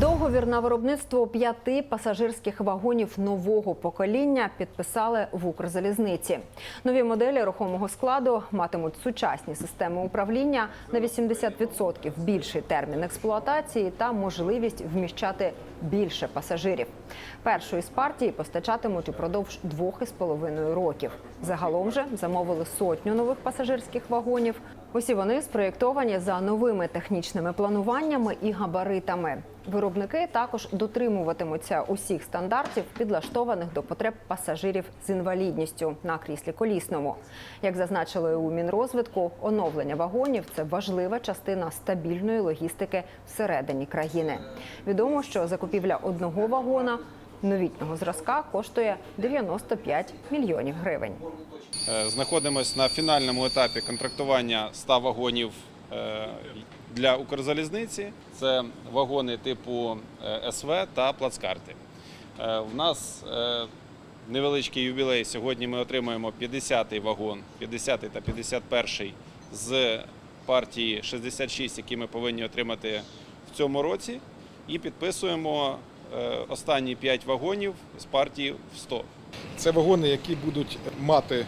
Договір на виробництво п'яти пасажирських вагонів нового покоління підписали в Укрзалізниці. Нові моделі рухомого складу матимуть сучасні системи управління на 80% більший термін експлуатації та можливість вміщати більше пасажирів. Першу із партій постачатимуть упродовж двох із половиною років. Загалом же замовили сотню нових пасажирських вагонів. Усі вони спроєктовані за новими технічними плануваннями і габаритами. Виробники також дотримуватимуться усіх стандартів, підлаштованих до потреб пасажирів з інвалідністю на кріслі колісному. Як зазначили у Мінрозвитку, оновлення вагонів це важлива частина стабільної логістики всередині країни. Відомо, що закупівля одного вагона новітнього зразка коштує 95 мільйонів гривень. Е, Знаходимось на фінальному етапі контрактування 100 вагонів для Укрзалізниці. Це вагони типу е, СВ та плацкарти. Е, В нас е, невеличкий ювілей. Сьогодні ми отримуємо 50-й вагон, 50-й та 51-й з партії 66, які ми повинні отримати в цьому році. І підписуємо е, останні 5 вагонів з партії в 100. Це вагони, які будуть мати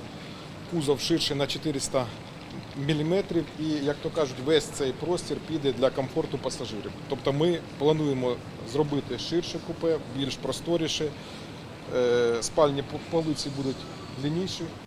кузов ширше на 400 мм і, як то кажуть, весь цей простір піде для комфорту пасажирів. Тобто ми плануємо зробити ширше купе, більш просторіше, е, спальні полиці будуть длинніші.